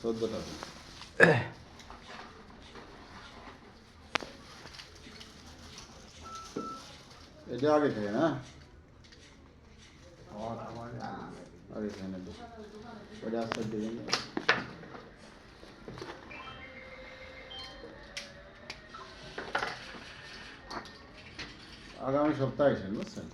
চোদ্দ টাকা এটা আগে থেকে না। আগে থেকে না ওটা আস্তে দিবেন আগামী সপ্তাহে আসেন, বুঝছেন?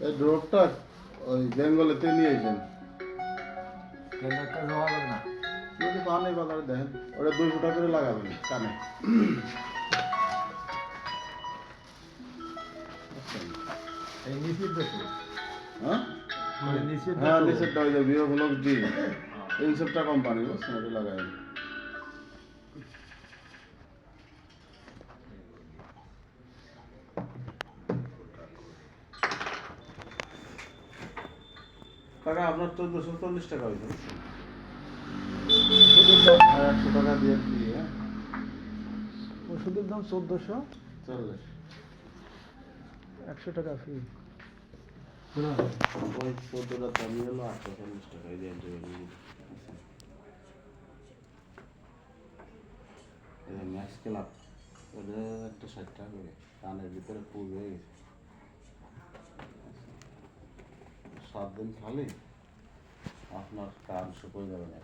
এই ড্রপটা ওই বেঙ্গলেতে নিয়ে এসেছেন যদি পান এই বাজারে দেখেন ওটা দুই ফুটা করে লাগাবেন কানে বুঝছেন? এই নিচের দেখো হ্যাঁ মানে নিচের হ্যাঁ দেখো। নিচেরটা ওই যে বিও ব্লক ডি এই সবটা কোম্পানি বুঝছেন ওটা লাগাই কাকা আপনার চোদ্দশো চল্লিশ টাকা হয়েছে আর একশো টাকা দিয়ে দিয়ে হ্যাঁ? ওষুধের দাম চোদ্দোশো। চল্লিশ। একশো টাকা ফি ওই চোদ্দোটার দামই হলো আটশো চল্লিশ টাকা এই ম্যাক্স ক্লাব ওটা একটা ষাট টাকা করে কানের ভিতরে পুর হয়ে গেছে। সাত দিন খালি আপনার কাজ শুকিয়ে যাবে না